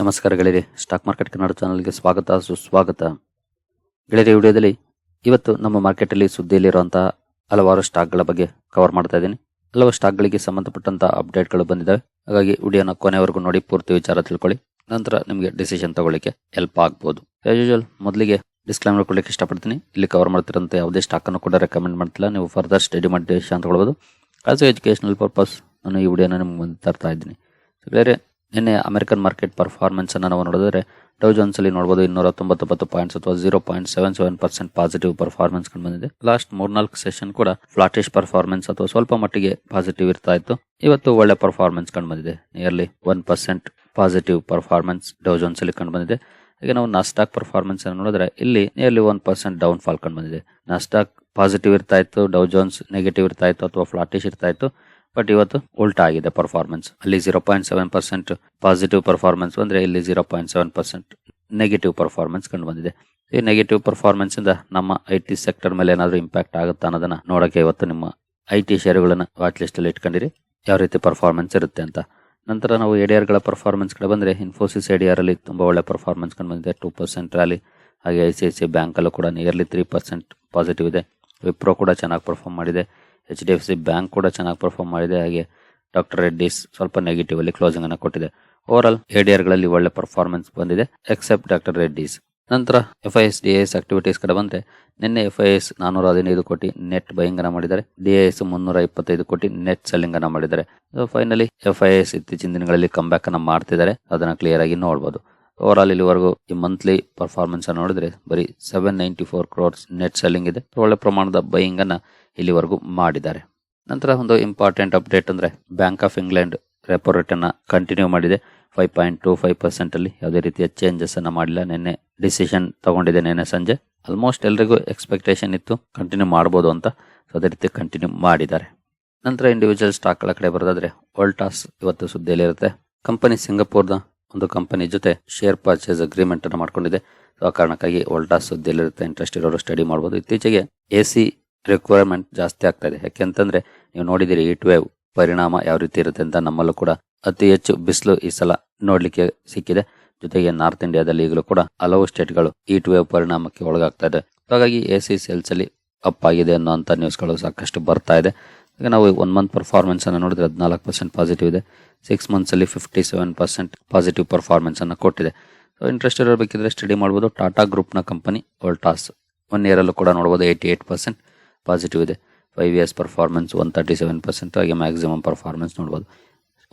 ನಮಸ್ಕಾರ ಗೆಳೆಯರೆ stock market Kannada ಚಾನಲ್ಗೆ ಸ್ವಾಗತ, ಸುಸ್ವಾಗತ. ಗೆಳೆಯರೆ ವಿಡಿಯೋದಲ್ಲಿ ಇವತ್ತು ನಮ್ಮ ಮಾರ್ಕೆಟಲ್ಲಿ ಸುದ್ದಿಯಲ್ಲಿರುವಂತಹ ಹಲವಾರು ಸ್ಟಾಕ್ಗಳ ಬಗ್ಗೆ ಕವರ್ ಮಾಡ್ತಾ ಇದ್ದೀನಿ. ಹಲವು ಸ್ಟಾಕ್ಗಳಿಗೆ ಸಂಬಂಧಪಟ್ಟಂತಹ ಅಪ್ಡೇಟ್ಗಳು ಬಂದಿದ್ದಾವೆ. ಹಾಗಾಗಿ ವಿಡಿಯೋನ ಕೊನೆವರೆಗೂ ನೋಡಿ, ಪೂರ್ತಿ ವಿಚಾರ ತಿಳ್ಕೊಳ್ಳಿ. ನಂತರ ನಿಮಗೆ ಡಿಸಿಷನ್ ತಗೊಳ್ಳಿಕ್ಕೆ ಹೆಲ್ಪ್ ಆಗ್ಬೋದು. ಆಸ್ ಯೂಶುವಲ್ ಮೊದಲಿಗೆ ಡಿಸ್ಕ್ಲೈಮರ್ ಕೊಡ್ಲಿಕ್ಕೆ ಇಷ್ಟಪಡ್ತೀನಿ. ಇಲ್ಲಿ ಕವರ್ ಮಾಡ್ತಿರೋಂಥ ಯಾವುದೇ ಸ್ಟಾಕ್ ಅನ್ನು ಕೂಡ ರೆಕಮೆಂಡ್ ಮಾಡ್ತಿಲ್ಲ. ನೀವು ಫರ್ದರ್ ಸ್ಟಡಿ ಮಾಡಿ ಅಂತ ತಗೊಳ್ಬೋದು ಆಸ್ ಎಜುಕೇಷನಲ್ ಪರ್ಪಸ್ ನಾನು ಈ ವಿಡಿಯೋನ ನಿಮ್ಗೆ ಮುಂದೆ ತರ್ತಾ ಇದ್ದೀನಿ. ಬೇರೆ ನಿನ್ನೆ ಅಮೆರಿಕನ್ ಮಾರ್ಕೆಟ್ ಪರ್ಫಾರ್ಮೆನ್ಸ್ ಅನ್ನು ನಾವು ನೋಡಿದ್ರೆ ಡೌ ಅಲ್ಲಿ ನೋಡಬಹುದು ಇನ್ನೂರ ತೊಂಬತ್ತೊಂಬತ್ತು ಪಾಯಿಂಟ್ಸ್ ಅಥವಾ zero point seven seven percent positive performance ಕಂಡು ಬಂದಿದೆ. ಲಾಸ್ಟ್ ಮೂರ್ನಾಲ್ಕು ಸೆಷನ್ ಕೂಡ ಫ್ಲಾಟಿಶ್ ಪರ್ಫಾರ್ಮೆನ್ಸ್ ಅಥವಾ ಸ್ವಲ್ಪ ಮಟ್ಟಿಗೆ ಪಾಸಿಟಿವ್ ಇರ್ತಾ ಇತ್ತು. ಇವತ್ತು ಒಳ್ಳೆ ಪರ್ಫಾರ್ಮೆನ್ಸ್ ಕಂಡು ಬಂದಿದೆ. Nearly one percent positive performance Dow Jones ಅಲ್ಲಿ ಕಂಡು ಬಂದಿದೆ. ಈಗ ನಾವು ನಾಸ್ಟಾಕ್ ಪರ್ಫಾರ್ಮೆನ್ಸ್ ಅನ್ನು ನೋಡಿದ್ರೆ ಇಲ್ಲಿ nearly one percent down fall ಕಂಡು ಬಂದಿದೆ. ನಾಸ್ಟಾಕ್ ಪಾಸಿಟಿವ್ ಇರ್ತಾ ಇತ್ತು, ಡೌ ಜೋನ್ಸ್ ನೆಗೆಟಿವ್ ಇರ್ತಾ ಇತ್ತು ಅಥವಾ ಫ್ಲಾಟಿಶ್ ಇರ್ತಾ ಇತ್ತು. ಬಟ್ ಇವತ್ತು ಉಲ್ಟಾ ಆಗಿದೆ ಪರ್ಫಾರ್ಮೆನ್ಸ್ ಅಲ್ಲಿ zero point seven percent positive performance ಬಂದ್ರೆ ಇಲ್ಲಿ zero point seven percent negative performance ಕಂಡು ಬಂದಿದೆ. ಈ ನೆಗೆಟಿವ್ ಪರ್ಫಾರ್ಮೆನ್ಸ್ ಇಂದ ನಮ್ಮ ಐ ಟಿ ಸೆಕ್ಟರ್ ಮೇಲೆ ಏನಾದರೂ ಇಂಪ್ಯಾಕ್ಟ್ ಆಗುತ್ತಾ ಅನ್ನೋದನ್ನ ನೋಡೋಕ್ಕೆ ಇವತ್ತು ನಿಮ್ಮ ಐ ಟಿ ಶೇರುಗಳನ್ನ ವಾಚ್ ಲಿಸ್ಟ್ ಅಲ್ಲಿ ಇಟ್ಕೊಂಡಿರಿ. ಯಾವ ರೀತಿ ಪರ್ಫಾರ್ಮೆನ್ಸ್ ಇರುತ್ತೆ ಅಂತ. ನಂತರ ನಾವು ಎಡಿಆರ್ಗಳ ಪರ್ಫಾರ್ಮೆನ್ಸ್ ಕಡೆ ಬಂದ್ರೆ ಇನ್ಫೋಸಿಸ್ ಎಡಿಆರ್ ಅಲ್ಲಿ ತುಂಬಾ ಒಳ್ಳೆ ಪರ್ಫಾರ್ಮೆನ್ಸ್ ಕಂಡು ಬಂದಿದೆ. ಟೂ ಪರ್ಸೆಂಟ್ ರ್ಯಾಲಿ ಹಾಗೆ I C I C bank ಅಲ್ಲೂ ಕೂಡ ನಿಯರ್ಲಿ ತ್ರೀ ಪರ್ಸೆಂಟ್ ಪಾಸಿಟಿವ್ ಇದೆ. ವಿಪ್ರೋ ಕೂಡ ಚೆನ್ನಾಗಿ ಪರ್ಫಾರ್ಮ್ ಮಾಡಿದೆ. H D F C bank ಕೂಡ ಚೆನ್ನಾಗಿ ಪರ್ಫಾರ್ಮ್ ಮಾಡಿದೆ. ಹಾಗೆ ಡಾಕ್ಟರ್ ರೆಡ್ಡಿಸ್ ಸ್ವಲ್ಪ ನೆಗೆಟಿವ್ ಅಲ್ಲಿ ಕ್ಲೋಸಿಂಗ್ ಅನ್ನು ಕೊಟ್ಟಿದೆ. ಓವರ್ ಆಲ್ಗಳಲ್ಲಿ ಒಳ್ಳೆ ಪರ್ಫಾರ್ಮೆನ್ಸ್ ಬಂದಿದೆ ಎಕ್ಸೆಪ್ಟ್ ಡಾಕ್ಟರ್ ರೆಡ್ಡಿಸ್ ನಂತರ F I S D S activities ಕಡೆ ಬಂದ್ರೆ, ನಿನ್ನೆ ಎಫ್ ಐ ಎಸ್ ನಾನೂರ ಹದಿನೈದು ಕೋಟಿ ನೆಟ್ ಬೈಯಿಂಗ್ ಅನ್ನ ಮಾಡಿದ್ದಾರೆ. ಡಿ ಎಸ್ ಮುನ್ನೂರ ಇಪ್ಪತ್ತೈದು ಕೋಟಿ ನೆಟ್ ಸೆಲ್ಲಿಂಗ್ ಅನ್ನ ಮಾಡಿದ್ದಾರೆ. ಫೈನಲಿ ಎಫ್ ಐ ಎಸ್ ಇತ್ತೀಚಿನ ದಿನಗಳಲ್ಲಿ ಕಮ್ ಬ್ಯಾಕ್ ಅನ್ನ ಮಾಡ್ತಿದ್ದಾರೆ. ಅದನ್ನ ಕ್ಲಿಯರ್ ಆಗಿ ನೋಡಬಹುದು ಓವರ್ ಆಲ್ ಇಲ್ಲಿವರೆಗೂ ಈ ಮಂತ್ಲಿ ಪರ್ಫಾರ್ಮೆನ್ಸ್ ನೋಡಿದ್ರೆ ಬರೀ seven ninety four crores net selling ಇದೆ ಒಳ್ಳೆ ಪ್ರಮಾಣದ ಬೈಯಿಂಗ್ ಅನ್ನ ಇಲ್ಲಿವರೆಗೂ ಮಾಡಿದ್ದಾರೆ. ನಂತರ ಒಂದು ಇಂಪಾರ್ಟೆಂಟ್ ಅಪ್ಡೇಟ್ ಅಂದರೆ ಬ್ಯಾಂಕ್ ಆಫ್ ಇಂಗ್ಲೆಂಡ್ ರೆಪೋ ರೇಟನ್ನು ಕಂಟಿನ್ಯೂ ಮಾಡಿದೆ. ಫೈವ್ ಪಾಯಿಂಟ್ ಟು ಫೈವ್ ಪರ್ಸೆಂಟಲ್ಲಿ ಯಾವುದೇ ರೀತಿಯ ಚೇಂಜಸ್ ಅನ್ನ ಮಾಡಿಲ್ಲ. ನಿನ್ನೆ ಡಿಸಿಷನ್ ತಗೊಂಡಿದೆ ನಿನ್ನೆ ಸಂಜೆ. ಆಲ್ಮೋಸ್ಟ್ ಎಲ್ರಿಗೂ ಎಕ್ಸ್ಪೆಕ್ಟೇಷನ್ ಇತ್ತು. ಕಂಟಿನ್ಯೂ ಮಾಡ್ಬೋದು ಅಂತ ಸೊ ಅದೇ ರೀತಿ ಕಂಟಿನ್ಯೂ ಮಾಡಿದ್ದಾರೆ. ನಂತರ ಇಂಡಿವಿಜುವಲ್ ಸ್ಟಾಕ್ಗಳ ಕಡೆ ಬರೋದಾದ್ರೆ ವೋಲ್ಟಾಸ್ ಇವತ್ತು ಸುದ್ದಿಯಲ್ಲಿರುತ್ತೆ. ಕಂಪನಿ ಸಿಂಗಪುರ್ದ ಒಂದು ಕಂಪನಿ ಜೊತೆ ಶೇರ್ ಪರ್ಚೇಸ್ ಅಗ್ರಿಮೆಂಟ್ ಅನ್ನು ಮಾಡ್ಕೊಂಡಿದೆ. ಸೊ ಆ ಕಾರಣಕ್ಕಾಗಿ ವೋಲ್ಟಾಸ್ ಸುದ್ದಿಯಲ್ಲಿರುತ್ತೆ. ಇಂಟ್ರೆಸ್ಟ್ ಇರೋರು ಸ್ಟಡಿ ಮಾಡ್ಬೋದು. ಇತ್ತೀಚೆಗೆ ಎ ಸಿ ರಿಕ್ವೈರ್ಮೆಂಟ್ ಜಾಸ್ತಿ ಆಗ್ತಾ ಇದೆ ಯಾಕೆಂತಂದ್ರೆ ನೀವು ನೋಡಿದಿರಿ ಹೀಟ್ ವೇವ್ ಪರಿಣಾಮ ಯಾವ ರೀತಿ ಇರುತ್ತೆ ಅಂತ ನಮ್ಮಲ್ಲೂ ಕೂಡ ಅತಿ ಹೆಚ್ಚು ಬಿಸಿಲು ಈ ಸಲ ನೋಡ್ಲಿಕ್ಕೆ ಸಿಕ್ಕಿದೆ. ಜೊತೆಗೆ ನಾರ್ತ್ ಇಂಡಿಯಾದಲ್ಲಿ ಈಗಲೂ ಕೂಡ ಹಲವು ಸ್ಟೇಟ್ಗಳು ಹೀಟ್ ವೇವ್ ಪರಿಣಾಮಕ್ಕೆ ಒಳಗಾಗ್ತಾ ಇದೆ ಹಾಗಾಗಿ ಎ ಸಿ ಸೇಲ್ಸ್ ಅಲ್ಲಿ ಅಪ್ ಆಗಿದೆ ಅನ್ನೋಂಥ ನ್ಯೂಸ್ಗಳು ಸಾಕಷ್ಟು ಬರ್ತಾ ಇದೆ ಈಗ ನಾವು ಒನ್ ಮಂತ್ ಪರ್ಫಾರ್ಮೆನ್ಸ್ ಅನ್ನು ನೋಡಿದ್ರೆ ಹದಿನಾಲ್ಕು ಪರ್ಸೆಂಟ್ ಪಾಸಿಟಿವ್ ಇದೆ. ಸಿಕ್ಸ್ ಮಂತ್ಸ್ ಅಲ್ಲಿ fifty seven percent positive performance ಅನ್ನು ಕೊಟ್ಟಿದೆ. ಸೊ ಇಂಟ್ರೆಸ್ಟ್ ಇರಬೇಕಿದ್ರೆ ಸ್ಟಡಿ ಮಾಡ್ಬೋದು. ಟಾಟಾ ಗ್ರೂಪ್ನ ಕಂಪನಿ ವೋಲ್ಟಾಸ್ ಒನ್ ಇಯರ್ ಅಲ್ಲೂ ಕೂಡ ನೋಡಬಹುದು ಏಯ್ಟಿ ಏಟ್ ಪರ್ಸೆಂಟ್ ಪಾಸಿಟಿವ್ ಇದೆ. Five years performance one thirty seven percent ಹಾಗೆ ಮ್ಯಾಕ್ಸಿಮಮ್ ಪರ್ಫಾರ್ಮೆನ್ಸ್ ನೋಡ್ಬೋದು.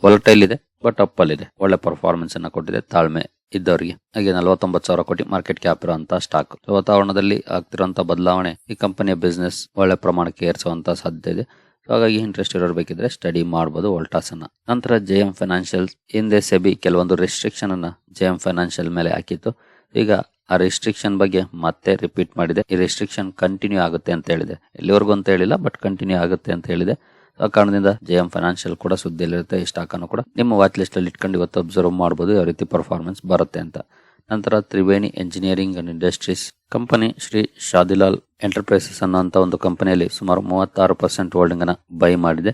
ವಾಲಟೈಲ್ ಇದೆ ಬಟ್ ಅಪ್ಪಲ್ಲಿದೆ ಒಳ್ಳೆ ಪರ್ಫಾರ್ಮೆನ್ಸ್ ಅನ್ನು ಕೊಟ್ಟಿದೆ, ತಾಳ್ಮೆ ಇದ್ದವರಿಗೆ. ಹಾಗೆ ನಲವತ್ತೊಂಬತ್ತು ಸಾವಿರ ಕೋಟಿ ಮಾರ್ಕೆಟ್ ಕ್ಯಾಪ್ ಇರುವಂತಹ ಸ್ಟಾಕ್ ವಾತಾವರಣದಲ್ಲಿ ಆಗ್ತಿರುವಂತಹ ಬದಲಾವಣೆ ಈ ಕಂಪನಿಯ ಬಿಸ್ನೆಸ್ ಒಳ್ಳೆ ಪ್ರಮಾಣಕ್ಕೆ ಏರಿಸುವಂತಹ ಸಾಧ್ಯತೆ ಇದೆ. ಹಾಗಾಗಿ ಇಂಟ್ರೆಸ್ಟ್ ಇರೋರು ಬೇಕಿದ್ರೆ ಸ್ಟಡಿ ಮಾಡಬಹುದು ವೋಲ್ಟಾಸ್ ಅನ್ನ. ನಂತರ ಜೆ ಎಂ ಫೈನಾನ್ಷಿಯಲ್ ಹಿಂದೆ ಸೆಬಿ ಕೆಲವೊಂದು ರೆಸ್ಟ್ರಿಕ್ಷನ್ ಅನ್ನ ಜೆ ಎಂ ಫೈನಾನ್ಷಿಯಲ್ ಮೇಲೆ ಹಾಕಿತ್ತು. ಈಗ ಆ ರೆಸ್ಟ್ರಿಕ್ಷನ್ ಬಗ್ಗೆ ಮತ್ತೆ ರಿಪೀಟ್ ಮಾಡಿದೆ. ಈ ರೆಸ್ಟ್ರಿಕ್ಷನ್ ಕಂಟಿನ್ಯೂ ಆಗುತ್ತೆ ಅಂತ ಹೇಳಿದೆ. ಎಲ್ಲಿವರೆಗೂ ಅಂತ ಹೇಳಿಲ್ಲ ಬಟ್ ಕಂಟಿನ್ಯೂ ಆಗುತ್ತೆ ಅಂತ ಹೇಳಿದೆ. ಆ ಕಾರಣದಿಂದ ಜೆ ಎಂ ಫೈನಾನ್ಷಿಯಲ್ ಕೂಡ ಸುದ್ದಿಯಲ್ಲಿರುತ್ತೆ, ಈ ಸ್ಟಾಕ್ ಅನ್ನು ಕೂಡ. ನಿಮ್ಮ ವಾಚ್ ಲಿಸ್ಟ್ ಅಲ್ಲಿ ಇಟ್ಕೊಂಡು ಇವತ್ತು ಅಬ್ಸರ್ವ್ ಮಾಡಬಹುದು ಯಾವ ರೀತಿ ಪರ್ಫಾರ್ಮೆನ್ಸ್ ಬರುತ್ತೆ ಅಂತ. ನಂತರ Triveni engineering and industries company Shri Shadilal enterprises ಅನ್ನೋ ಒಂದು ಕಂಪನಿಯಲ್ಲಿ ಸುಮಾರು ಮೂವತ್ತಾರು ಪರ್ಸೆಂಟ್ ಹೋಲ್ಡಿಂಗ್ ಅನ್ನ ಬೈ ಮಾಡಿದೆ.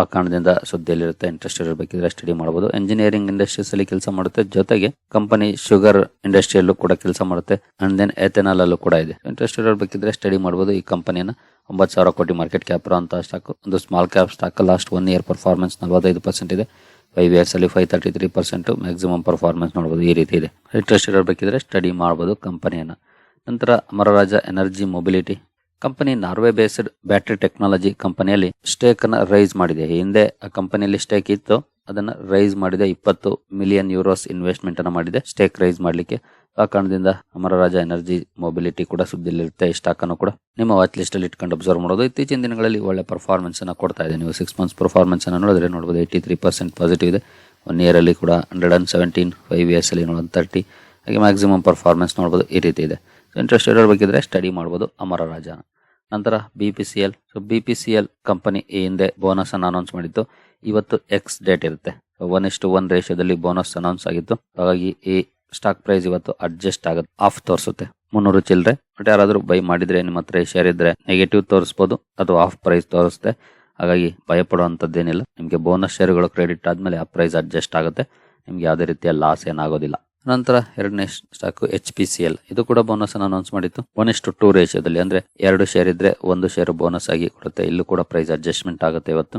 ಆ ಕಾರಣದಿಂದ ಸುದ್ದಿಯಲ್ಲಿರುತ್ತೆ ಇಂಟ್ರೆಸ್ಟ್ ಇರಬೇಕಿದ್ರೆ ಸ್ಟಡಿ ಮಾಡಬಹುದು ಇಂಜಿನಿಯರಿಂಗ್ ಇಂಡಸ್ಟ್ರೀಸ್ ಅಲ್ಲಿ ಕೆಲಸ ಮಾಡುತ್ತೆ. ಜೊತೆಗೆ ಕಂಪನಿ ಶುಗರ್ ಇಂಡಸ್ಟ್ರಿಯಲ್ಲೂ ಕೂಡ ಕೆಲಸ ಮಾಡುತ್ತೆ. ಅಂಡ್ ದೆನ್ ಎಥೆನಾಲ್ ಅಲ್ಲೂ ಕೂಡ ಇದೆ. ಇಂಟ್ರೆಸ್ಟ್ ಇರಬೇಕಿದ್ರೆ ಸ್ಟಡಿ ಮಾಡಬಹುದು ಈ ಕಂಪನಿಯನ್ನ ಒಂಬತ್ತು ಸಾವಿರ ಕೋಟಿ ಮಾರ್ಕೆಟ್ ಕ್ಯಾಪ್ ಅಂತ ಸ್ಟಾಕ್ ಒಂದು small cap stock last one year performance ನಲವತ್ತೈದು ಪರ್ಸೆಂಟ್ ಇದೆ. ಫೈವ್ ಇಯರ್ಸ್ ಅಲ್ಲಿ five thirty three percent maximum performance ನೋಡಬಹುದು ಈ ರೀತಿ ಇದೆ. ಇಂಟ್ರೆಸ್ಟ್ ಇರಬೇಕಿದ್ರೆ ಸ್ಟಡಿ ಮಾಡಬಹುದು ಕಂಪನಿಯನ್ನ ನಂತರ Amararaja energy mobility company Norway based battery technology ಕಂಪನಿಯಲ್ಲಿ ಸ್ಟೇಕ್ ಅನ್ನ ರೈಸ್ ಮಾಡಿದೆ. ಹಿಂದೆ ಆ ಕಂಪನಿಯಲ್ಲಿ ಸ್ಟೇಕ್ ಇತ್ತು. ಅದನ್ನ ರೈಸ್ ಮಾಡಿದೆ. ಇಪ್ಪತ್ತು ಮಿಲಿಯನ್ ಯೂರೋಸ್ ಇನ್ವೆಸ್ಟ್ಮೆಂಟ್ ಅನ್ನ ಮಾಡಿದೆ. ಸ್ಟೇಕ್ ರೈಸ್ ಮಾಡಲಿಕ್ಕೆ. ಆ ಕಾರಣದಿಂದ ಅಮರರಾಜ ಎನರ್ಜಿ ಮೊಬಿಲಿಟಿ ಕೂಡ ಸುದ್ದಿಲಿರುತ್ತೆ ಈ ಸ್ಟಾಕ್ ಅನ್ನು ಕೂಡ ನಿಮ್ಮ ವಾಚ್ ಲಿಸ್ಟ್ ಅಲ್ಲಿ ಇಟ್ಕೊಂಡು ಅಬ್ಸರ್ವ್ ಮಾಡೋದು. ಇತ್ತೀಚಿನ ದಿನಗಳಲ್ಲಿ ಒಳ್ಳೆ ಪರ್ಫಾರ್ಮೆನ್ಸ್ ಅನ್ನ ಕೊಡ್ತಾ ಇದೆ. ನೀವು ಸಿಕ್ಸ್ ಮಂತ್ಸ್ ಪರ್ಫಾರ್ಮೆನ್ಸ್ ಅನ್ನ ನೋಡಿದ್ರೆ ನೋಡಬಹುದು ಏಯ್ಟಿ ತ್ರೀ ಪರ್ಸೆಂಟ್ ಪಾಸಿಟಿವ್ ಇದೆ. ಒನ್ ಇಯರ್ ಅಲ್ಲಿ ಕೂಡ hundred and seventeen five years ಅಲ್ಲಿ ನೋಡೋದು ತರ್ಟಿ ಹಾಗೆ ಮ್ಯಾಕ್ಸಿಮಮ್ ಪರ್ಫಾರ್ಮೆನ್ಸ್ ನೋಡಬಹುದು ಈ ರೀತಿ ಇದೆ. ಇಂಟ್ರೆಸ್ಟ್ ಇರೋಬೇಕಿದ್ರೆ ಸ್ಟಡಿ ಮಾಡ್ಬೋದು ಅಮರರಾಜ ನಂತರ B P C L so B P C L company ಈ ಹಿಂದೆ ಬೋನಸ್ ಅನ್ನು ಅನೌನ್ಸ್ ಮಾಡಿತ್ತು ಇವತ್ತು ಎಕ್ಸ್ ಡೇಟ್ ಇರುತ್ತೆ. ಒನ್ ಇಷ್ಟು ಒನ್ ರೇಷಿಯೋದಲ್ಲಿ ಬೋನಸ್ ಅನೌನ್ಸ್ ಆಗಿತ್ತು. ಹಾಗಾಗಿ ಈ ಸ್ಟಾಕ್ ಪ್ರೈಸ್ ಇವತ್ತು ಅಡ್ಜಸ್ಟ್ ಆಗುತ್ತೆ. ಆಫ್ ತೋರಿಸುತ್ತೆ. ಮುನ್ನೂರು ಚಿಲ್ಲರೆ. ಬಟ್ ಯಾರಾದರೂ ಬೈ ಮಾಡಿದ್ರೆ, ನಿಮ್ಮ ಹತ್ರ ಶೇರ್ ಇದ್ರೆ ನೆಗೆಟಿವ್ ತೋರಿಸ್ಬೋದು. ಅಥವಾ ಆಫ್ ಪ್ರೈಸ್ ತೋರಿಸುತ್ತೆ. ಹಾಗಾಗಿ ಭಯಪಡುವಂಥದ್ದೇನಿಲ್ಲ ನಿಮಗೆ ಬೋನಸ್ ಶೇರ್ಗಳು ಕ್ರೆಡಿಟ್ ಆದಮೇಲೆ ಆ ಪ್ರೈಸ್ ಅಡ್ಜಸ್ಟ್ ಆಗುತ್ತೆ. ನಿಮ್ಗೆ ಯಾವುದೇ ರೀತಿಯ ಲಾಸ್ ಏನಾಗೋದಿಲ್ಲ. ನಂತರ ಎರಡನೇ stock H P C L ಇದು ಕೂಡ ಬೋನಸ್ ಅನ್ನು ಅನೌನ್ಸ್ ಮಾಡಿತ್ತು ಒನ್ ಇಷ್ಟು ಟೂ ರೇಷಿಯೋದಲ್ಲಿ ಅಂದ್ರೆ ಎರಡು ಶೇರ್ ಇದ್ರೆ ಒಂದು ಶೇರ್ ಬೋನಸ್ ಆಗಿ ಕೊಡುತ್ತೆ. ಇಲ್ಲೂ ಕೂಡ ಪ್ರೈಸ್ ಅಡ್ಜಸ್ಟ್ಮೆಂಟ್ ಆಗುತ್ತೆ ಇವತ್ತು.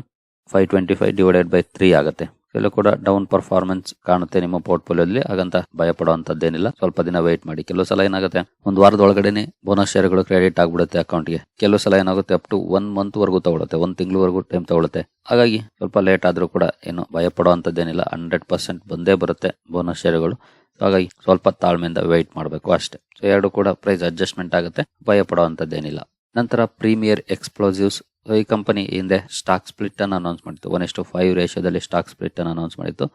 Five twenty five divided by three ಆಗುತ್ತೆ. ಇಲ್ಲೂ ಕೂಡ ಡೌನ್ ಪರ್ಫಾರ್ಮೆನ್ಸ್ ಕಾಣುತ್ತೆ ನಿಮ್ಮ ಪೋರ್ಟ್ಫೋಲಿಯೋದಲ್ಲಿ ಹಾಗಂತ ಭಯ ಪಡುವಂತದ್ದೇನಿಲ್ಲ ಸ್ವಲ್ಪ ದಿನ ವೇಟ್ ಮಾಡಿ. ಕೆಲವು ಸಲ ಏನಾಗುತ್ತೆ? ಒಂದು ವಾರದೊಳಗಡೆನೆ ಬೋನಸ್ ಶೇರ್ಗಳು ಕ್ರೆಡಿಟ್ ಆಗ್ಬಿಡುತ್ತೆ ಅಕೌಂಟ್ಗೆ ಕೆಲವು ಸಲ ಏನಾಗುತ್ತೆ? ಅಪ್ ಟು ಒನ್ ಮಂತ್ ವರೆಗೂ ತಗೊಳುತ್ತೆ. ಒಂದು ತಿಂಗಳವರೆಗೂ ಟೈಮ್ ತಗೊಳುತ್ತೆ. ಹಾಗಾಗಿ ಸ್ವಲ್ಪ ಲೇಟ್ ಆದ್ರೂ ಕೂಡ ಏನು ಭಯ ಪಡುವಂತದ್ದೇನಿಲ್ಲ ಹಂಡ್ರೆಡ್ ಪರ್ಸೆಂಟ್ ಬಂದೇ ಬರುತ್ತೆ ಬೋನಸ್ ಶೇರ್ಗಳು ಹಾಗಾಗಿ ಸ್ವಲ್ಪ ತಾಳ್ಮೆಯಿಂದ ವೆಯ್ಟ್ ಮಾಡಬೇಕು ಅಷ್ಟೇ. ಸೊ ಎರಡು ಕೂಡ ಪ್ರೈಸ್ ಅಡ್ಜಸ್ಟ್ಮೆಂಟ್ ಆಗುತ್ತೆ. ಭಯ ಪಡುವಂತದ್ದೇನಿಲ್ಲ ನಂತರ ಪ್ರೀಮಿಯರ್ ಎಕ್ಸ್ಪ್ಲೋಸಿವ್ಸ್ ಈ ಕಂಪನಿ ಹಿಂದೆ ಸ್ಟಾಕ್ ಸ್ಪ್ಲಿಟ್ ಅನ್ನು ಅನೌನ್ಸ್ ಮಾಡಿತ್ತು. ಒನ್ ಎಷ್ಟು ಫೈವ್ ರೇಷಿಯೋದಲ್ಲಿ ಸ್ಟಾಕ್ ಸ್ಪ್ಲಿಟ್ ಅನ್ನು ಅನೌನ್ಸ್ ಮಾಡಿತ್ತು.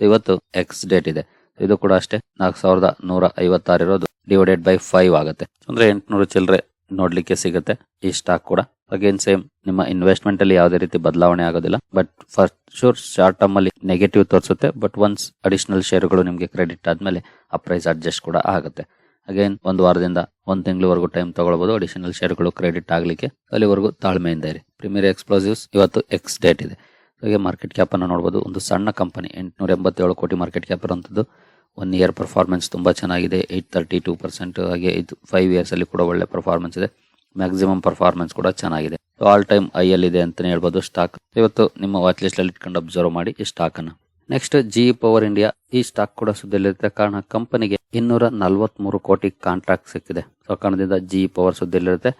ಇವತ್ತು ಎಕ್ಸ್ ಡೇಟ್ ಇದೆ. ಇದು ಕೂಡ ಅಷ್ಟೇ. ನಾಲ್ಕು ಸಾವಿರದ ನೂರ ಐವತ್ತಾರು ಇರೋದು ಡಿವೈಡೆಡ್ ಬೈ ಫೈವ್ ಆಗುತ್ತೆ. ಅಂದ್ರೆ ಎಂಟುನೂರು ಚಿಲ್ಲರೆ ನೋಡ್ಲಿಕ್ಕೆ ಸಿಗುತ್ತೆ ಈ ಸ್ಟಾಕ್ ಕೂಡ. ಅಗೇನ್ ಸೇಮ್ ನಿಮ್ಮ ಇನ್ವೆಸ್ಟ್ಮೆಂಟ್ ಅಲ್ಲಿ ಯಾವುದೇ ರೀತಿ ಬದಲಾವಣೆ ಆಗೋದಿಲ್ಲ. ಬಟ್ ಫಸ್ಟ್ ಶೋರ್ ಶಾರ್ಟ್ ಟರ್ಮ್ ಅಲ್ಲಿ ನೆಗೆಟಿವ್ ತೋರಿಸುತ್ತೆ. ಬಟ್ ಒನ್ಸ್ ಅಡಿಷನಲ್ ಶೇರ್ಗಳು ನಿಮಗೆ ಕ್ರೆಡಿಟ್ ಆದ್ಮೇಲೆ ಆ ಪ್ರೈಸ್ ಅಡ್ಜಸ್ಟ್ ಕೂಡ ಆಗುತ್ತೆ. ಅಗೇನ್ ಒಂದು ವಾರದಿಂದ ಒಂದು ತಿಂಗಳವರೆಗೂ ಟೈಮ್ ತಗೊಳ್ಬಹುದು ಅಡಿಷನಲ್ ಶೇರ್ಗಳು ಕ್ರೆಡಿಟ್ ಆಗಲಿಕ್ಕೆ ಅಲ್ಲಿವರೆಗೂ ತಾಳ್ಮೆಯಿಂದ ಇರಿ. ಪ್ರೀಮಿಯರ್ ಎಕ್ಸ್ಪ್ಲೋಸಿವ್ಸ್ ಇವತ್ತು ಎಕ್ಸ್ ಡೇಟ್ ಇದೆ. ಹಾಗೆ ಮಾರ್ಕೆಟ್ ಕ್ಯಾಪ್ ಅನ್ನು ನೋಡಬಹುದು ಒಂದು ಸಣ್ಣ ಕಂಪನಿ ಎಂಟುನೂರ ಎಂಬತ್ತೇಳು ಕೋಟಿ ಮಾರ್ಕೆಟ್ ಕ್ಯಾಪ್ ಇರುವಂತದ್ದು ಒನ್ ಇಯರ್ ಪರ್ಫಾರ್ಮೆನ್ಸ್ ತುಂಬಾ ಚೆನ್ನಾಗಿದೆ. ಏಟ್ ತರ್ಟಿ ಟೂ ಪರ್ಸೆಂಟ್ ಹಾಗೆ ಇದು ಫೈವ್ ಇಯರ್ಸ್ ಅಲ್ಲಿ ಕೂಡ ಒಳ್ಳೆ ಪರ್ಫಾರ್ಮೆನ್ಸ್ ಇದೆ. ಮ್ಯಾಕ್ಸಿಮಮ್ ಪರ್ಫಾರ್ಮೆನ್ಸ್ ಕೂಡ ಚೆನ್ನಾಗಿದೆ. ಆಲ್ ಟೈಮ್ ಐ ಇದೆ ಅಂತಾನೆ ಹೇಳ್ಬೋದು ಸ್ಟಾಕ್ ಇವತ್ತು ನಿಮ್ಮ ವಾಚ್ ಲಿಸ್ಟ್ ಅಲ್ಲಿ ಇಟ್ಕೊಂಡು ಅಬ್ಸರ್ವ್ ಮಾಡಿ ಈ ಸ್ಟಾಕ್ ಅನ್ನು. ನೆಕ್ಸ್ಟ್ ಜಿ ಪವರ್ ಇಂಡಿಯಾ ಈ ಸ್ಟಾಕ್ ಕೂಡ ಸುದ್ದಿಯಲ್ಲಿರುತ್ತೆ. ಕಾರಣ ಕಂಪನಿಗೆ ಇನ್ನೂರ ನಲವತ್ಮೂರು ಕೋಟಿ ಕಾಂಟ್ರಾಕ್ಟ್ ಸಿಕ್ಕಿದೆ. ಸೊ ಕಾರಣದಿಂದ ಜಿ ಪವರ್ ಸುದ್ದಿಯಲ್ಲಿರುತ್ತೆ.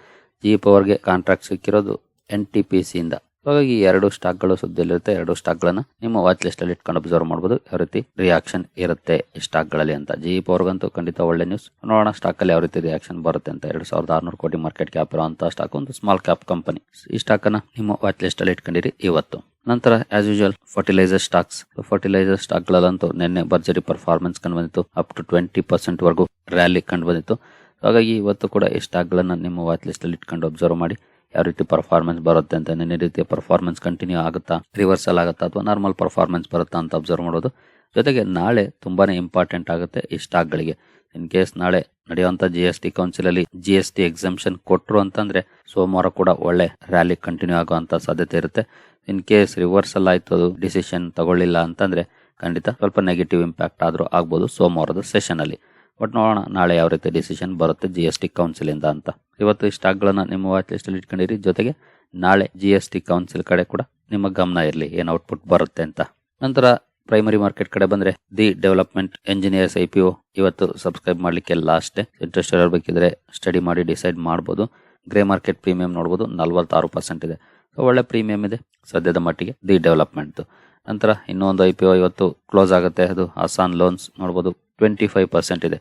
ಜಿ ಪವರ್ಗೆ ಕಾಂಟ್ರಾಕ್ಟ್ ಸಿಕ್ಕಿರೋದು ಎನ್ ಟಿ ಪಿ ಸಿಯಿಂದ ಹಾಗಾಗಿ ಎರಡು ಸ್ಟಾಕ್ಗಳು ಸುದ್ದಿಯಲ್ಲಿರುತ್ತೆ. ಎರಡು ಸ್ಟಾಕ್ಗಳನ್ನು ನಿಮ್ಮ ವಾಚ್ ಲಿಸ್ಟ್ ಅಲ್ಲಿ ಇಟ್ಕೊಂಡು ಅಬ್ಸರ್ವ್ ಮಾಡಬಹುದು ಯಾವ ರೀತಿ ರಿಯಾಕ್ಷನ್ ಇರುತ್ತೆ ಈ ಸ್ಟಾಕ್ಗಳಲ್ಲಿ ಅಂತ. ಜಿ ಪವರ್ಗಂತೂ ಖಂಡಿತ ಒಳ್ಳೆ ನ್ಯೂಸ್ ನೋಡೋಣ ಸ್ಟಾಕ್ ಅಲ್ಲಿ ಯಾವ ರೀತಿ ರಿಯಾಕ್ಷನ್ ಬರುತ್ತೆ ಅಂತ. ಎರಡು ಸಾವಿರದ ಆರ್ನೂರು ಕೋಟಿ ಮಾರ್ಕೆಟ್ ಕ್ಯಾಪ್ ಇರುವಂತಹ ಸ್ಟಾಕ್ ಒಂದು ಸ್ಮಾಲ್ ಕ್ಯಾಪ್ ಕಂಪನಿ ಈ ಸ್ಟಾಕ್ ಅನ್ನ ನಿಮ್ಮ ವಾಚ್ ಲಿಸ್ಟ್ ಅಲ್ಲಿ ಇಟ್ಕೊಂಡಿರಿ ಇವತ್ತು. ನಂತರ as usual fertiliser stocks fertiliser stock ಗಳಲ್ಲಂತೂ ನಿನ್ನೆ ಭರ್ಜರಿ ಪರ್ಫಾರ್ಮೆನ್ಸ್ ಕಂಡು ಬಂದಿತ್ತು. ಅಪ್ ಟು ಟ್ವೆಂಟಿ ಪರ್ಸೆಂಟ್ ವರೆಗೂ ರ್ಯಾಲಿ ಕಂಡು ಬಂದಿತ್ತು. ಹಾಗಾಗಿ ಇವತ್ತು ಕೂಡ ಈ ಸ್ಟಾಕ್ ಗಳನ್ನ ನಿಮ್ಮ ವಾಚ್ ಲಿಸ್ಟ್ ಅಲ್ಲಿ ಇಟ್ಕೊಂಡು ಅಬ್ಸರ್ವ್ ಮಾಡಿ. ಯಾವ ರೀತಿ ಪರ್ಫಾರ್ಮೆನ್ಸ್ ಬರುತ್ತೆ ಅಂತ ನಿನ್ನೆ ರೀತಿಯ ಪರ್ಫಾರ್ಮೆನ್ಸ್ ಕಂಟಿನ್ಯೂ ಆಗುತ್ತಾ ರಿವರ್ಸಲ್ ಆಗುತ್ತಾ ಅಥವಾ ನಾರ್ಮಲ್ ಪರ್ಫಾರ್ಮೆನ್ಸ್ ಬರುತ್ತಾ ಅಂತ ಅಬ್ಸರ್ವ್ ಮಾಡೋದು ಜೊತೆಗೆ ನಾಳೆ ತುಂಬಾನೇ ಇಂಪಾರ್ಟೆಂಟ್ ಆಗುತ್ತೆ ಈ ಸ್ಟಾಕ್ಗಳಿಗೆ ಇನ್ ಕೇಸ್ ನಾಳೆ ನಡೆಯುವಂತ ಜಿ ಎಸ್ ಟಿ ಕೌನ್ಸಿಲ್ ಅಲ್ಲಿ ಜಿ ಎಸ್ ಟಿ ಎಕ್ಸಂಪ್ಷನ್ ಕೊಟ್ಟರು ಅಂತಂದ್ರೆ ಸೋಮವಾರ ಕೂಡ ಒಳ್ಳೆ ರ್ಯಾಲಿ ಕಂಟಿನ್ಯೂ ಆಗುವಂತ ಸಾಧ್ಯತೆ ಇರುತ್ತೆ. ಇನ್ ಕೇಸ್ ರಿವರ್ಸಲ್ ಆಯ್ತು, ಅದು ಡಿಸಿಷನ್ ತಗೊಳ್ಳಿಲ್ಲ ಅಂತಂದ್ರೆ ಖಂಡಿತ ಸ್ವಲ್ಪ ನೆಗೆಟಿವ್ ಇಂಪ್ಯಾಕ್ಟ್ ಆದರೂ ಆಗ್ಬೋದು ಸೋಮವಾರದ ಸೆಷನ್ ಅಲ್ಲಿ. ಬಟ್ ನೋಡೋಣ, ನಾಳೆ ಯಾವ ರೀತಿ ಡಿಸಿಷನ್ ಬರುತ್ತೆ ಜಿ ಎಸ್ ಟಿ ಕೌನ್ಸಿಲ್ ಇಂದ ಅಂತ. ಇವತ್ತು ಈ ಸ್ಟಾಕ್ ಗಳನ್ನ ನಿಮ್ಮ ವಾಚ್ ಲಿಸ್ಟ್ ಅಲ್ಲಿ ಇಟ್ಕೊಂಡಿರಿ. ಜೊತೆಗೆ ನಾಳೆ ಜಿ ಎಸ್ ಟಿ ಕೌನ್ಸಿಲ್ ಕಡೆ ಕೂಡ ನಿಮ್ಮ ಗಮನ ಇರಲಿ, ಏನು ಔಟ್ಪುಟ್ ಬರುತ್ತೆ ಅಂತ. ನಂತರ ಪ್ರೈಮರಿ ಮಾರ್ಕೆಟ್ ಕಡೆ ಬಂದ್ರೆ the development engineers I P O ಇವತ್ತು ಸಬ್ಸ್ಕ್ರೈಬ್ ಮಾಡ್ಲಿಕ್ಕೆ ಲಾಸ್ಟ್ ಇಂಟ್ರೆಸ್ಟ್ ಇರಬೇಕಿದ್ರೆ ಸ್ಟಡಿ ಮಾಡಿ ಡಿಸೈಡ್ ಮಾಡಬಹುದು ಗ್ರೇ ಮಾರ್ಕೆಟ್ ಪ್ರೀಮಿಯಂ ನೋಡಬಹುದು ನಲ್ವತ್ತಾರು ಪರ್ಸೆಂಟ್ ಇದೆ. ಸೊ ಒಳ್ಳೆ ಪ್ರೀಮಿಯಂ ಇದೆ, ಸದ್ಯದ ಮಟ್ಟಿಗೆ ದಿ ಡೆವಲಪ್ಮೆಂಟ್ ನಂತರ ಇನ್ನೊಂದು ಐ ಪಿ ಒ ಇವತ್ತು ಕ್ಲೋಸ್ ಆಗುತ್ತೆ, ಅದು ಅಸಾನ್ ಲೋನ್ಸ್ ನೋಡಬಹುದು ಟ್ವೆಂಟಿ ಫೈವ್ ಪರ್ಸೆಂಟ್ ಇದೆ.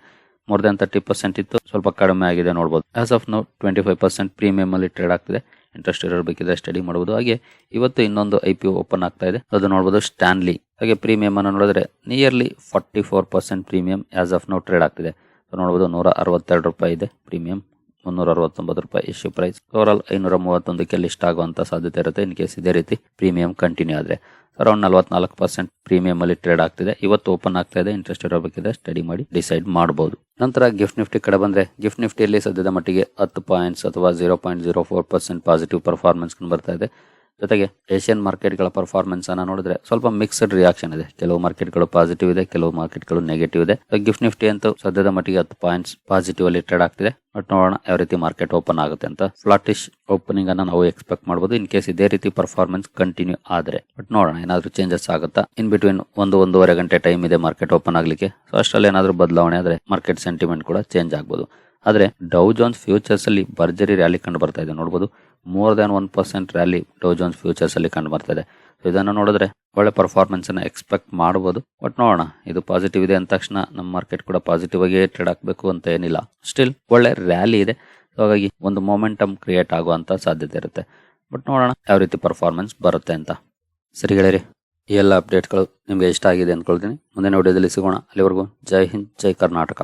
ಮೋರ್ ದನ್ ತರ್ಟಿ ಪರ್ಸೆಂಟ್ ಇತ್ತು. ಸ್ವಲ್ಪ ಕಡಿಮೆ ಆಗಿದೆ ನೋಡಬಹುದು as of now twenty five percent premium ಅಲ್ಲಿ ಟ್ರೇಡ್ ಆಗ್ತಿದೆ. ಇಂಟ್ರೆಸ್ಟ್ ಇರಬೇಕಿದ್ರೆ ಸ್ಟಡಿ ಮಾಡಬಹುದು ಹಾಗೆ ಇವತ್ತು ಇನ್ನೊಂದು ಐ ಪಿ ಓಪನ್ ಆಗ್ತಾ ಇದೆ. ಅದು ನೋಡಬಹುದು ಸ್ಟ್ಯಾನ್ಲಿ ಹಾಗೆ ಪ್ರೀಮಿಯಂ ಅನ್ನು ನೋಡಿದ್ರೆ nearly forty four percent premium as of now trade ಆಗ್ತಿದೆ ನೋಡ್ಬೋದು ನೂರ ಅರವತ್ತೆರಡು ರೂಪಾಯಿ ಇದೆ ಪ್ರೀಮಿಯಂ ಮುನ್ನೂರ ಅರವತ್ತೊಂಬತ್ತು ರೂಪಾಯಿ ಇಶ್ಯೂ ಪ್ರೈಸ್ ಓವರಾಲ್ ಐನೂರ ಮೂವತ್ತೊಂದಕ್ಕೆ ಲಿಸ್ಟ್ ಆಗುವಂತ ಸಾಧ್ಯತೆ ಇರುತ್ತೆ. ಇನ್ ಕೇಸ್ ಇದೇ ರೀತಿ ಪ್ರೀಮಿಯಂ ಕಂಟಿನ್ಯೂ ಆದ್ರೆ. ಅರೌಂಡ್ ನಲವತ್ನಾಲ್ಕು ಪರ್ಸೆಂಟ್ ಪ್ರೀಮಿಯಂ ಅಲ್ಲಿ ಟ್ರೇಡ್ ಆಗ್ತಿದೆ. ಇವತ್ತು ಓಪನ್ ಆಗ್ತಾ ಇದೆ. ಇಂಟ್ರೆಸ್ಟ್ ಇರಬೇಕಿದೆ ಸ್ಟಡಿ ಮಾಡಿ ಡಿಸೈಡ್ ಮಾಡಬಹುದು ನಂತರ ಗಿಫ್ಟ್ ನಿಫ್ಟಿ ಕಡೆ ಬಂದ್ರೆ ಗಿಫ್ಟ್ ನಿಫ್ಟಿಯಲ್ಲಿ ಸದ್ಯದ ಮಟ್ಟಿಗೆ ಹತ್ತು ಪಾಯಿಂಟ್ಸ್ ಅಥವಾ zero point zero four percent positive performance ಬರ್ತಾ ಇದೆ. ಜೊತೆಗೆ ಏಷ್ಯನ್ ಮಾರ್ಕೆಟ್ಗಳ ಪರ್ಫಾರ್ಮೆನ್ಸ್ ಅನ್ನ ನೋಡಿದ್ರೆ ಸ್ವಲ್ಪ ಮಿಕ್ಸ್ಡ್ ರಿಯಾಕ್ಷನ್ ಇದೆ. ಕೆಲವು ಮಾರ್ಕೆಟ್ಗಳು ಪಾಸಿಟಿವ್ ಇದೆ, ಕೆಲವು ಮಾರ್ಕೆಟ್ಗಳು ನೆಗೆಟಿವ್ ಇದೆ. ಗಿಫ್ಟ್ ನಿಫ್ಟಿ ಅಂತೂ ಸದ್ಯದ ಮಟ್ಟಿಗೆ ಹತ್ತು ಪಾಯಿಂಟ್ಸ್ ಪಾಸಿಟಿವ್ ಅಲ್ಲಿ ಟ್ರೇಡ್ ಆಗ್ತಿದೆ. ಬಟ್ ನೋಡೋಣ ಯಾವ ರೀತಿ ಮಾರ್ಕೆಟ್ ಓಪನ್ ಆಗುತ್ತೆ ಅಂತ ಫ್ಲಾಟಿಶ್ ಓಪನಿಂಗ್ ಅನ್ನ ನಾವು ಎಕ್ಸ್ಪೆಕ್ಟ್ ಮಾಡಬಹುದು ಇನ್ ಕೇಸ್ ಇದೇ ರೀತಿ ಪರ್ಫಾರ್ಮೆನ್ಸ್ ಕಂಟಿನ್ಯೂ ಆದ್ರೆ. ಬಟ್ ನೋಡೋಣ, ಏನಾದ್ರೂ ಚೇಂಜಸ್ ಆಗುತ್ತಾ? ಇನ್ ಬಿಟ್ವೀನ್ ಒಂದು ಒಂದೂವರೆ ಗಂಟೆ ಟೈಮ್ ಇದೆ ಮಾರ್ಕೆಟ್ ಓಪನ್ ಆಗಲಿಕ್ಕೆ. ಸೊ ಅಷ್ಟರಲ್ಲಿ ಏನಾದ್ರೂ ಬದಲಾವಣೆ ಆದ್ರೆ ಮಾರ್ಕೆಟ್ ಸೆಂಟಿಮೆಂಟ್ ಕೂಡ ಚೇಂಜ್ ಆಗ್ಬೋದು. ಆದ್ರೆ ಡೌ ಜೋನ್ಸ್ ಫ್ಯೂಚರ್ಸ್ ಅಲ್ಲಿ ಭರ್ಜರಿ ರ್ಯಾಲಿ ಕಂಡು ಬರ್ತಾ ಇದೆ. ನೋಡಬಹುದು more than one percent rally Dow Jones futures ಅಲ್ಲಿ ಕಂಡು ಬರ್ತಾ ಇದೆ. ಇದನ್ನು ನೋಡಿದ್ರೆ ಒಳ್ಳೆ ಪರ್ಫಾರ್ಮೆನ್ಸ್ ಅನ್ನ ಎಕ್ಸ್ಪೆಕ್ಟ್ ಮಾಡಬಹುದು ಬಟ್ ನೋಡೋಣ, ಇದು ಪಾಸಿಟಿವ್ ಇದೆ ಅಂದ ತಕ್ಷಣ ನಮ್ಮ ಮಾರ್ಕೆಟ್ ಕೂಡ ಪಾಸಿಟಿವ್ ಆಗಿ ಟ್ರೇಡ್ ಹಾಕಬೇಕು ಅಂತ ಏನಿಲ್ಲ. ಸ್ಟಿಲ್ ಒಳ್ಳೆ ರ್ಯಾಲಿ ಇದೆ. ಹಾಗಾಗಿ ಒಂದು ಮೊಮೆಂಟಮ್ ಕ್ರಿಯೇಟ್ ಆಗುವಂತ ಸಾಧ್ಯತೆ ಇರುತ್ತೆ. ಬಟ್ ನೋಡೋಣ ಯಾವ ರೀತಿ ಪರ್ಫಾರ್ಮೆನ್ಸ್ ಬರುತ್ತೆ ಅಂತ. ಸರಿ ಗೆಳೆಯರಿ, ಈ ಎಲ್ಲ ಅಪ್ಡೇಟ್ಗಳು ನಿಮಗೆ ಇಷ್ಟ ಆಗಿದೆ ಅಂದ್ಕೊಳ್ತೀನಿ ಮುಂದಿನ ವಿಡಿಯೋದಲ್ಲಿ ಸಿಗೋಣ. ಅಲ್ಲಿವರೆಗೂ ಜೈ ಹಿಂದ್, ಜೈ ಕರ್ನಾಟಕ.